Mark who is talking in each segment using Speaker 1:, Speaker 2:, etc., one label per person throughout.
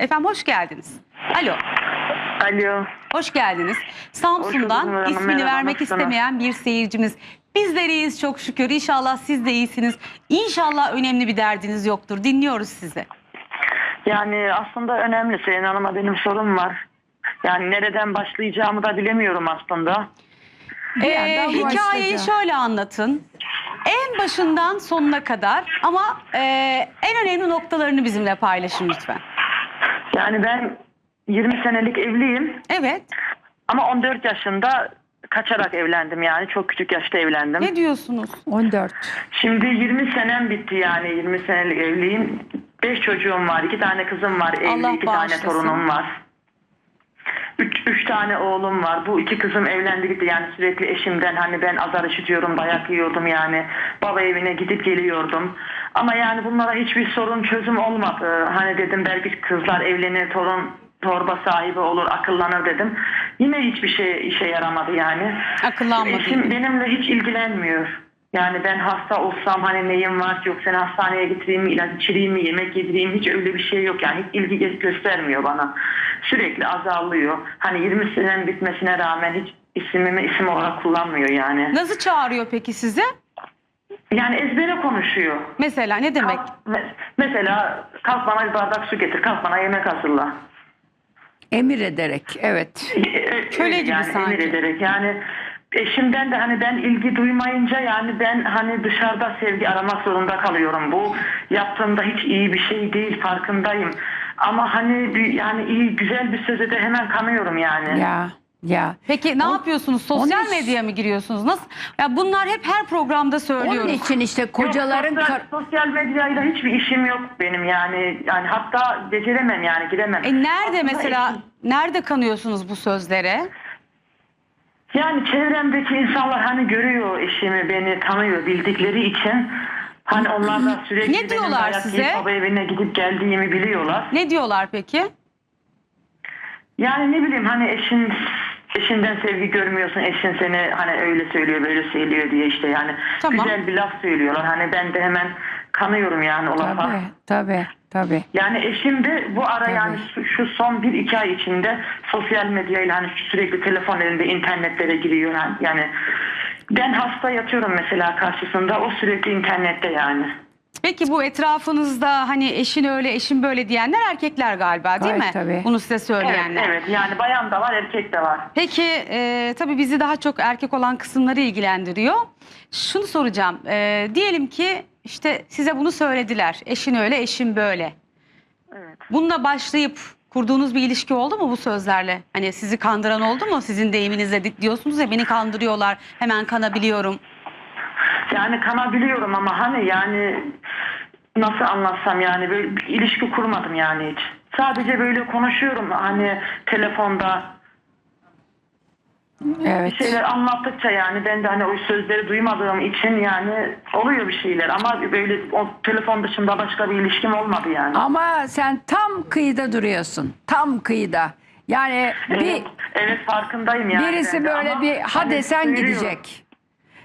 Speaker 1: Efendim hoş geldiniz. Alo.
Speaker 2: Alo.
Speaker 1: Hoş geldiniz. Samsun'dan
Speaker 2: Hoş
Speaker 1: ismini
Speaker 2: merhaba,
Speaker 1: vermek
Speaker 2: nasılsınız?
Speaker 1: istemeyen bir seyircimiz. Bizler iyiyiz çok şükür. İnşallah siz de iyisiniz. İnşallah önemli bir derdiniz yoktur. Dinliyoruz sizi.
Speaker 2: Yani aslında önemli Sayın Hanım'a benim sorum var. Yani nereden başlayacağımı da bilemiyorum aslında.
Speaker 1: Ee, hikayeyi
Speaker 3: başlayacağım.
Speaker 1: şöyle anlatın. En başından sonuna kadar ama e, en önemli noktalarını bizimle paylaşın lütfen.
Speaker 2: Yani ben 20 senelik evliyim
Speaker 1: Evet.
Speaker 2: ama 14 yaşında kaçarak evlendim yani çok küçük yaşta evlendim.
Speaker 1: Ne diyorsunuz?
Speaker 3: 14.
Speaker 2: Şimdi 20 senem bitti yani 20 senelik evliyim. 5 çocuğum var, 2 tane kızım var, evli
Speaker 1: Allah
Speaker 2: 2 tane
Speaker 1: bağışlasın.
Speaker 2: torunum var. 3 üç tane oğlum var. Bu iki kızım evlendi gitti yani sürekli eşimden hani ben azar işitiyorum, dayak yiyordum yani. Baba evine gidip geliyordum. Ama yani bunlara hiçbir sorun çözüm olmadı. Hani dedim belki kızlar evlenir, torun torba sahibi olur, akıllanır dedim. Yine hiçbir şey işe yaramadı yani.
Speaker 1: Akıllanmadı.
Speaker 2: Eşim benimle hiç ilgilenmiyor. Yani ben hasta olsam hani neyim var yok seni hastaneye getireyim mi, ilaç içireyim mi, yemek yedireyim hiç öyle bir şey yok. Yani hiç ilgi gö- göstermiyor bana. Sürekli azarlıyor. Hani 20 senenin bitmesine rağmen hiç ismimi isim olarak kullanmıyor yani.
Speaker 1: Nasıl çağırıyor peki sizi?
Speaker 2: Yani ezbere konuşuyor.
Speaker 1: Mesela ne demek?
Speaker 2: Kalk- me- mesela kalk bana bir bardak su getir, kalk bana yemek hazırla.
Speaker 3: Emir ederek evet.
Speaker 1: Köle gibi
Speaker 2: yani
Speaker 1: sanki.
Speaker 2: emir ederek yani eşimden de hani ben ilgi duymayınca yani ben hani dışarıda sevgi aramak zorunda kalıyorum. Bu yaptığımda hiç iyi bir şey değil farkındayım. Ama hani bir, yani iyi güzel bir söze de hemen kanıyorum yani.
Speaker 3: Ya ya.
Speaker 1: Peki ne yapıyorsunuz? Sosyal
Speaker 3: onun-
Speaker 1: medyaya mı giriyorsunuz? Nasıl? Ya bunlar hep her programda
Speaker 3: Onun
Speaker 1: söylüyoruz.
Speaker 3: için işte kocaların
Speaker 2: Yok, sosyal,
Speaker 3: kar-
Speaker 2: sosyal medyayla hiçbir işim yok benim yani. Yani hatta beceremem yani giremem.
Speaker 1: E nerede
Speaker 2: Aslında
Speaker 1: mesela nerede kanıyorsunuz bu sözlere?
Speaker 2: Yani çevremdeki insanlar hani görüyor eşimi beni tanıyor bildikleri için hani onlar da sürekli
Speaker 1: Ne
Speaker 2: benim
Speaker 1: diyorlar
Speaker 2: dayak
Speaker 1: size?
Speaker 2: yiyip baba evine gidip geldiğimi biliyorlar.
Speaker 1: Ne diyorlar peki?
Speaker 2: Yani ne bileyim hani eşin eşinden sevgi görmüyorsun eşin seni hani öyle söylüyor böyle söylüyor diye işte yani
Speaker 1: Tamam.
Speaker 2: güzel bir laf söylüyorlar. Hani ben de hemen kanıyorum yani o lafa.
Speaker 3: Tabii tabii tabii.
Speaker 2: Yani eşim de bu ara
Speaker 3: Tabii.
Speaker 2: yani şu, şu son bir iki ay içinde sosyal medyayla hani sürekli telefon elinde internetlere giriyor yani. yani ben hasta yatıyorum mesela karşısında o sürekli internette yani.
Speaker 1: Peki bu etrafınızda hani eşin öyle eşin böyle diyenler erkekler galiba değil
Speaker 3: Gayet
Speaker 1: mi?
Speaker 3: tabii.
Speaker 1: Bunu size
Speaker 2: Evet,
Speaker 1: söyleyenler.
Speaker 2: evet yani bayan da var erkek de var.
Speaker 1: Peki e, tabii bizi daha çok erkek olan kısımları ilgilendiriyor. Şunu soracağım. E, diyelim ki işte size bunu söylediler. Eşin öyle, eşin böyle.
Speaker 2: Evet.
Speaker 1: Bununla başlayıp kurduğunuz bir ilişki oldu mu bu sözlerle? Hani sizi kandıran oldu mu? Sizin deyiminizle di- diyorsunuz ya beni kandırıyorlar. Hemen kanabiliyorum.
Speaker 2: Yani kanabiliyorum ama hani yani nasıl anlatsam yani böyle bir ilişki kurmadım yani hiç. Sadece böyle konuşuyorum hani telefonda
Speaker 3: Evet.
Speaker 2: bir şeyler anlattıkça yani ben de hani o sözleri duymadığım için yani oluyor bir şeyler ama böyle o telefon dışında başka bir ilişkim olmadı yani.
Speaker 3: Ama sen tam kıyıda duruyorsun. Tam kıyıda. Yani bir
Speaker 2: Evet, evet farkındayım yani.
Speaker 3: birisi
Speaker 2: ben de
Speaker 3: böyle
Speaker 2: ama
Speaker 3: bir ha
Speaker 2: hani
Speaker 3: desen
Speaker 2: söylüyorum.
Speaker 3: gidecek.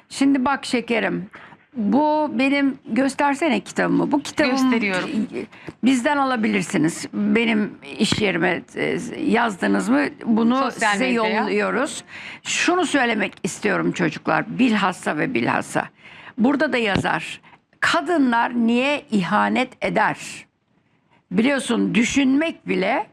Speaker 3: Şimdi bak şekerim. Bu benim göstersene kitabımı. Bu kitabım
Speaker 1: Gösteriyorum.
Speaker 3: bizden alabilirsiniz. Benim iş yerime e, yazdınız mı bunu
Speaker 1: Sosyal
Speaker 3: size
Speaker 1: medyaya.
Speaker 3: yolluyoruz. Şunu söylemek istiyorum çocuklar bilhassa ve bilhassa. Burada da yazar. Kadınlar niye ihanet eder? Biliyorsun düşünmek bile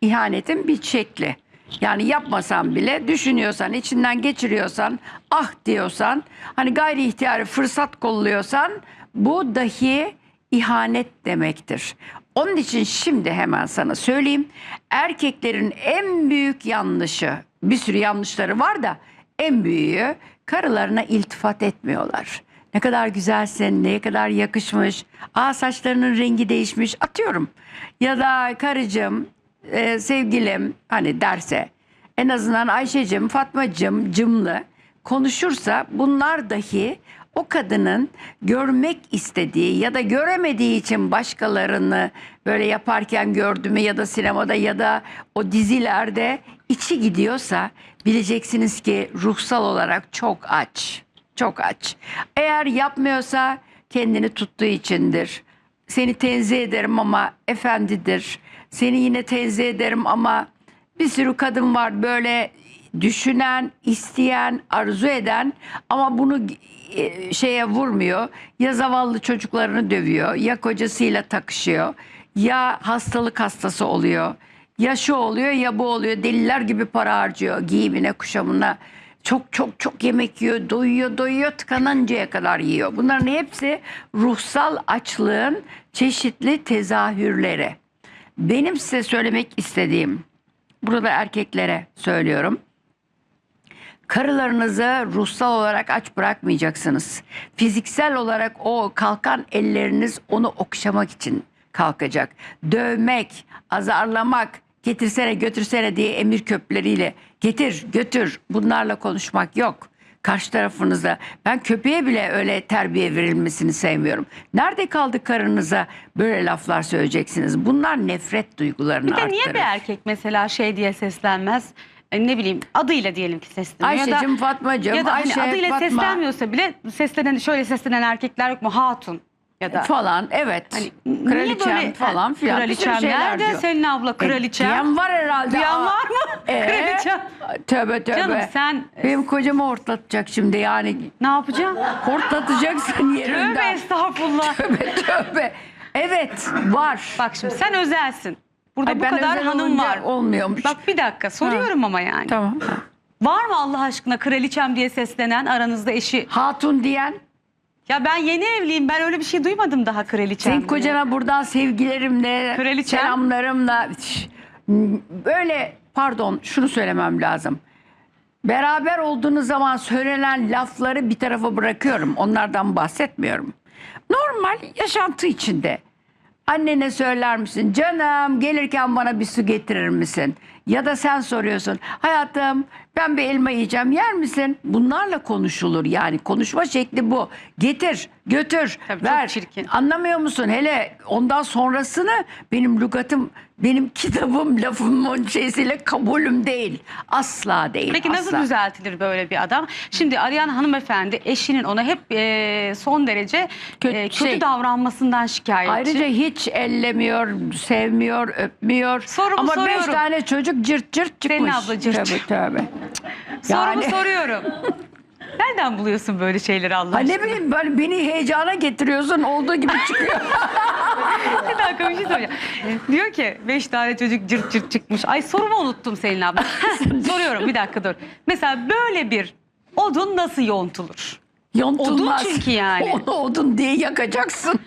Speaker 3: ihanetin bir şekli. Yani yapmasan bile düşünüyorsan, içinden geçiriyorsan, ah diyorsan, hani gayri ihtiyari fırsat kolluyorsan bu dahi ihanet demektir. Onun için şimdi hemen sana söyleyeyim. Erkeklerin en büyük yanlışı, bir sürü yanlışları var da en büyüğü karılarına iltifat etmiyorlar. Ne kadar güzelsin, ne kadar yakışmış. Aa saçlarının rengi değişmiş. Atıyorum. Ya da karıcığım, e, sevgilim hani derse en azından Ayşe'cim, Fatma'cım cımlı konuşursa bunlar dahi o kadının görmek istediği ya da göremediği için başkalarını böyle yaparken gördü mü ya da sinemada ya da o dizilerde içi gidiyorsa bileceksiniz ki ruhsal olarak çok aç. Çok aç. Eğer yapmıyorsa kendini tuttuğu içindir. Seni tenzih ederim ama efendidir. seni yine tenzih ederim ama bir sürü kadın var böyle düşünen, isteyen, arzu eden ama bunu e, şeye vurmuyor. Ya zavallı çocuklarını dövüyor, ya kocasıyla takışıyor, ya hastalık hastası oluyor. Ya şu oluyor ya bu oluyor. Deliler gibi para harcıyor giyimine, kuşamına. Çok çok çok yemek yiyor, doyuyor, doyuyor, tıkanıncaya kadar yiyor. Bunların hepsi ruhsal açlığın çeşitli tezahürleri. Benim size söylemek istediğim, burada erkeklere söylüyorum. Karılarınızı ruhsal olarak aç bırakmayacaksınız. Fiziksel olarak o kalkan elleriniz onu okşamak için kalkacak. Dövmek, azarlamak, getirsene götürsene diye emir köpleriyle getir götür bunlarla konuşmak yok. Karşı tarafınıza ben köpeğe bile öyle terbiye verilmesini sevmiyorum. Nerede kaldı karınıza böyle laflar söyleyeceksiniz? Bunlar nefret duygularını
Speaker 1: Bir de niye
Speaker 3: arttırır.
Speaker 1: bir erkek mesela şey diye seslenmez? E, ne bileyim adıyla diyelim ki sesleniyor. ya da,
Speaker 3: Ayşe'cim, Fatmacığım,
Speaker 1: ya da hani
Speaker 3: Ayşe,
Speaker 1: adıyla
Speaker 3: Fatma.
Speaker 1: seslenmiyorsa bile seslenen şöyle seslenen erkekler yok mu? Hatun ya da
Speaker 3: falan evet.
Speaker 1: Hani
Speaker 3: kraliçem
Speaker 1: böyle-
Speaker 3: falan filan.
Speaker 1: Kraliçem nerede
Speaker 3: diyor.
Speaker 1: senin abla
Speaker 3: E,
Speaker 1: kraliçem?
Speaker 3: diyen var herhalde.
Speaker 1: Diyen
Speaker 3: Aa,
Speaker 1: var mı?
Speaker 3: ee,
Speaker 1: Kraliçem.
Speaker 3: Tövbe tövbe.
Speaker 1: Canım sen-
Speaker 3: Benim kocamı hortlatacak şimdi yani.
Speaker 1: Ne yapacaksın?
Speaker 3: Hortlatacaksın
Speaker 1: Tövbe
Speaker 3: yerinden.
Speaker 1: estağfurullah.
Speaker 3: Tövbe tövbe. Evet var.
Speaker 1: Bak şimdi sen özelsin. Burada
Speaker 3: Ay,
Speaker 1: bu kadar hanım var.
Speaker 3: Olmuyormuş.
Speaker 1: Bak bir dakika soruyorum ama yani.
Speaker 3: Tamam.
Speaker 1: Var mı Allah aşkına kraliçem diye seslenen aranızda eşi?
Speaker 3: Hatun diyen
Speaker 1: Ya ben yeni evliyim ben öyle bir şey duymadım daha kraliçem.
Speaker 3: senin
Speaker 1: diye.
Speaker 3: kocana buradan sevgilerimle,
Speaker 1: Kraliçem.
Speaker 3: selamlarımla Şş, böyle pardon şunu söylemem lazım. Beraber olduğunuz zaman söylenen lafları bir tarafa bırakıyorum. Onlardan bahsetmiyorum. Normal yaşantı içinde. Annene söyler misin? Canım gelirken bana bir su getirir misin? Ya da sen soruyorsun. Hayatım ben bir elma yiyeceğim yer misin? Bunlarla konuşulur yani. Konuşma şekli bu. Getir, götür,
Speaker 1: Tabii çok
Speaker 3: ver.
Speaker 1: çirkin.
Speaker 3: Anlamıyor musun? Hele ondan sonrasını benim lügatım, benim kitabım lafımın şeysiyle kabulüm değil. Asla değil.
Speaker 1: Peki nasıl
Speaker 3: asla.
Speaker 1: düzeltilir böyle bir adam? Şimdi arayan hanımefendi eşinin ona hep e, son derece
Speaker 3: Kötü
Speaker 1: e, kötü
Speaker 3: şey.
Speaker 1: davranmasından şikayetçi.
Speaker 3: Ayrıca hiç ellemiyor, sevmiyor, öpmüyor.
Speaker 1: Sorumu
Speaker 3: Ama beş
Speaker 1: soruyorum.
Speaker 3: tane çocuk cırt cırt çıkmış.
Speaker 1: Senin abla cırt
Speaker 3: Tövbe
Speaker 1: cırt. Sorumu
Speaker 3: Yani-
Speaker 1: soruyorum. Nereden buluyorsun böyle şeyleri Allah
Speaker 3: Ha ne
Speaker 1: aşkına?
Speaker 3: bileyim böyle beni heyecana getiriyorsun olduğu gibi çıkıyor.
Speaker 1: Bir dakika bir şey soracağım. Diyor ki beş tane çocuk cırt cırt çıkmış. Ay sorumu unuttum senin abla. Soruyorum bir dakika dur. Mesela böyle bir odun nasıl yontulur?
Speaker 3: Yontulmaz.
Speaker 1: Odun çünkü yani.
Speaker 3: Onu odun diye yakacaksın.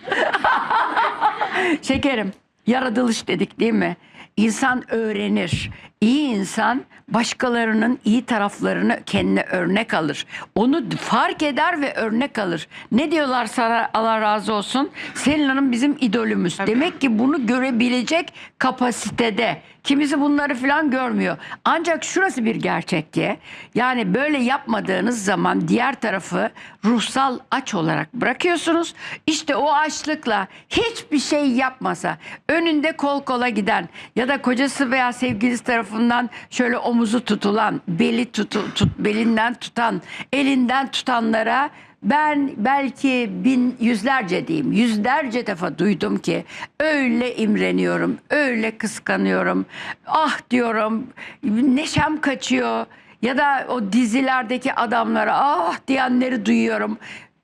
Speaker 3: Şekerim yaratılış dedik değil mi? İnsan öğrenir. İyi insan başkalarının iyi taraflarını kendine örnek alır. Onu fark eder ve örnek alır. Ne diyorlar sana Allah razı olsun? Selin Hanım bizim idolümüz. Demek ki bunu görebilecek kapasitede. Kimisi bunları falan görmüyor. Ancak şurası bir gerçek ki yani böyle yapmadığınız zaman diğer tarafı ruhsal aç olarak bırakıyorsunuz. İşte o açlıkla hiçbir şey yapmasa önünde kol kola giden ya da kocası veya sevgilisi tarafından şöyle omuzu tutulan, beli tutu, tut, belinden tutan, elinden tutanlara ben belki bin yüzlerce diyeyim yüzlerce defa duydum ki öyle imreniyorum öyle kıskanıyorum. Ah diyorum neşem kaçıyor. Ya da o dizilerdeki adamlara ah diyenleri duyuyorum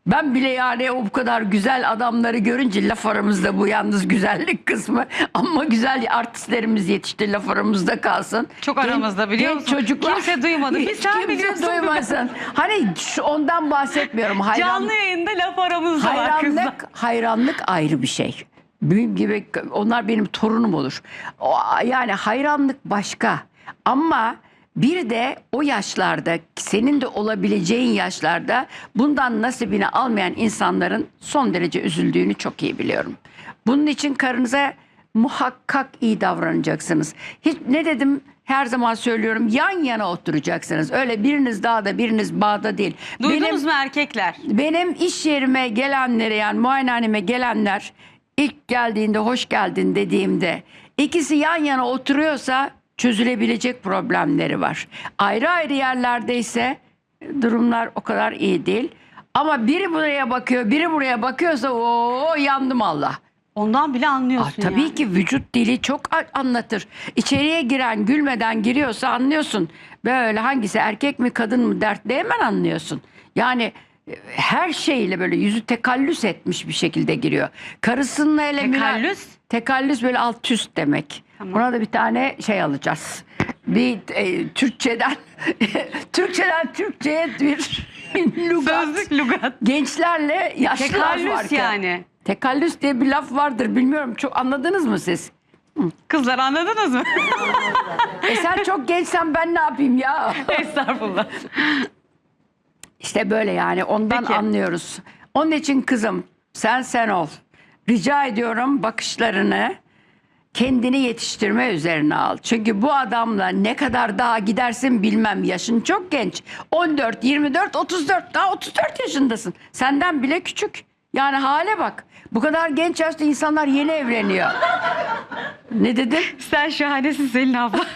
Speaker 3: ben bile yani o bu kadar güzel adamları görünce laf aramızda bu yalnız güzellik kısmı ama güzel artistlerimiz yetişti laf aramızda kalsın.
Speaker 1: Çok aramızda biliyor
Speaker 3: genç
Speaker 1: musun?
Speaker 3: Çocuklar,
Speaker 1: Kimse duymadı. Bir
Speaker 3: Hiç
Speaker 1: sen
Speaker 3: kimse
Speaker 1: biliyorsun.
Speaker 3: duymasın. Hani şu- ondan bahsetmiyorum. Hayran,
Speaker 1: Canlı yayında laf aramızda var kızlar.
Speaker 3: hayranlık, hayranlık ayrı bir şey. Benim gibi onlar benim torunum olur. O, yani hayranlık başka. Ama bir de o yaşlarda senin de olabileceğin yaşlarda bundan nasibini almayan insanların son derece üzüldüğünü çok iyi biliyorum. Bunun için karınıza muhakkak iyi davranacaksınız. Hiç ne dedim her zaman söylüyorum yan yana oturacaksınız. Öyle biriniz dağda biriniz bağda değil.
Speaker 1: Duydunuz
Speaker 3: Benim-
Speaker 1: mu erkekler?
Speaker 3: benim iş yerime gelenlere yani muayenehaneme gelenler ilk geldiğinde hoş geldin dediğimde ikisi yan yana oturuyorsa çözülebilecek problemleri var. Ayrı ayrı yerlerde ise durumlar o kadar iyi değil. Ama biri buraya bakıyor, biri buraya bakıyorsa o yandım Allah.
Speaker 1: Ondan bile anlıyorsun
Speaker 3: tabii
Speaker 1: yani.
Speaker 3: ki vücut dili çok anlatır. İçeriye giren gülmeden giriyorsa anlıyorsun. Böyle hangisi erkek mi kadın mı dertli hemen anlıyorsun. Yani e, her şeyle böyle yüzü tekallüs etmiş bir şekilde giriyor. Karısının hele
Speaker 1: Tekallüs?
Speaker 3: Tekallüs böyle alt üst demek.
Speaker 1: Tamam.
Speaker 3: Buna da bir tane şey alacağız. Bir e, Türkçeden Türkçeden Türkçeye bir lugat.
Speaker 1: Sözlük lugat.
Speaker 3: Gençlerle yaşlılar
Speaker 1: Tekallüs
Speaker 3: varken.
Speaker 1: yani.
Speaker 3: Tekallüs diye bir laf vardır bilmiyorum çok anladınız mı siz?
Speaker 1: Kızlar anladınız mı?
Speaker 3: E sen çok gençsen ben ne yapayım ya?
Speaker 1: Estağfurullah.
Speaker 3: İşte böyle yani ondan
Speaker 1: Peki.
Speaker 3: anlıyoruz. Onun için kızım sen sen ol. Rica ediyorum bakışlarını kendini yetiştirme üzerine al. Çünkü bu adamla ne kadar daha gidersin bilmem. Yaşın çok genç. 14, 24, 34. Daha 34 yaşındasın. Senden bile küçük. Yani hale bak. Bu kadar genç yaşta insanlar yeni evleniyor. Ne dedin?
Speaker 1: Sen şahanesin Selin abla.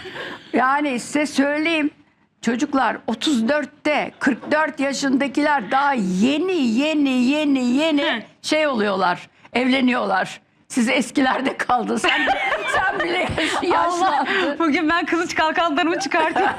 Speaker 3: Yani size söyleyeyim. Çocuklar 34'te 44 yaşındakiler daha yeni yeni yeni yeni şey oluyorlar. Evleniyorlar. Siz eskilerde kaldın. Sen, sen bile yaşlandın.
Speaker 1: bugün ben kılıç kalkanlarımı çıkartıyorum.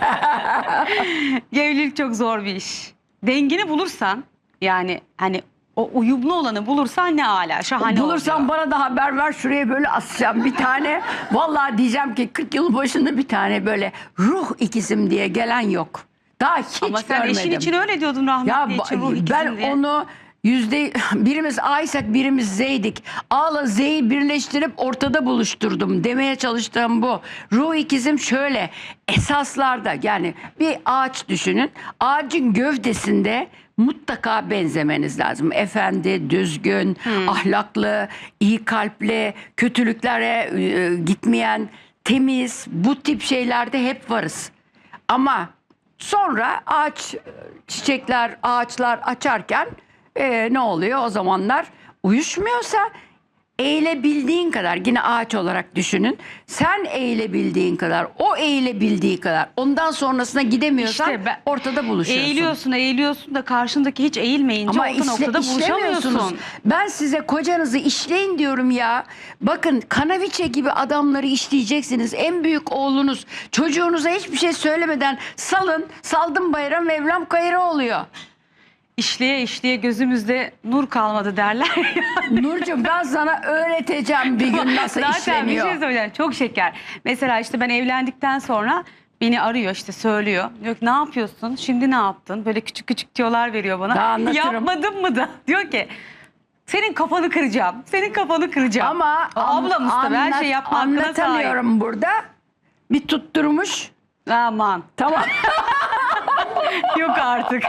Speaker 1: Evlilik çok zor bir iş. Dengini bulursan yani hani o uyumlu olanı bulursan ne ala şahane
Speaker 3: Bulursan
Speaker 1: oluyor.
Speaker 3: bana da haber ver şuraya böyle asacağım bir tane. Vallahi diyeceğim ki 40 yıl başında bir tane böyle ruh ikizim diye gelen yok. Daha hiç
Speaker 1: Ama sen
Speaker 3: görmedim.
Speaker 1: eşin için öyle diyordun rahmetli
Speaker 3: Ya
Speaker 1: için ruh ikizim
Speaker 3: ben
Speaker 1: diye.
Speaker 3: onu yüzde birimiz A'ysak birimiz Z'ydik. A'la Z'yi birleştirip ortada buluşturdum. Demeye çalıştığım bu. Ruh ikizim şöyle esaslarda yani bir ağaç düşünün. Ağacın gövdesinde mutlaka benzemeniz lazım. Efendi, düzgün, ahlaklı, iyi kalpli, kötülüklere e, gitmeyen, temiz bu tip şeylerde hep varız. Ama sonra ağaç çiçekler, ağaçlar açarken e, ne oluyor o zamanlar? Uyuşmuyorsa eğilebildiğin kadar yine ağaç olarak düşünün. Sen eğilebildiğin kadar, o eğilebildiği kadar. Ondan sonrasına gidemiyorsan
Speaker 1: İşte ben-
Speaker 3: ortada buluşuyorsun.
Speaker 1: Eğiliyorsun eğiliyorsun da karşındaki hiç eğilmeyince
Speaker 3: Ama
Speaker 1: orta
Speaker 3: işle,
Speaker 1: noktada
Speaker 3: işlemiyorsunuz.
Speaker 1: buluşamıyorsun.
Speaker 3: Ben size kocanızı işleyin diyorum ya. Bakın kanaviçe gibi adamları işleyeceksiniz. En büyük oğlunuz çocuğunuza hiçbir şey söylemeden salın. Saldım bayram Mevlam kayırı oluyor.
Speaker 1: İşleye işleye gözümüzde nur kalmadı derler.
Speaker 3: Nurcuğum ben sana öğreteceğim bir gün nasıl
Speaker 1: Zaten bir
Speaker 3: işleniyor.
Speaker 1: şey söyleyeceğim. Çok şeker. Mesela işte ben evlendikten sonra beni arıyor işte söylüyor. Diyor ki ne yapıyorsun? Şimdi ne yaptın? Böyle küçük küçük diyorlar veriyor bana.
Speaker 3: Daha anlatırım.
Speaker 1: Yapmadım mı da? Diyor ki senin kafanı kıracağım. Senin kafanı kıracağım.
Speaker 3: Ama
Speaker 1: O ablamız tabii her şey yapma hakkına sahip.
Speaker 3: Anlatamıyorum burada. Bir tutturmuş.
Speaker 1: Aman
Speaker 3: Tamam.
Speaker 1: yok artık.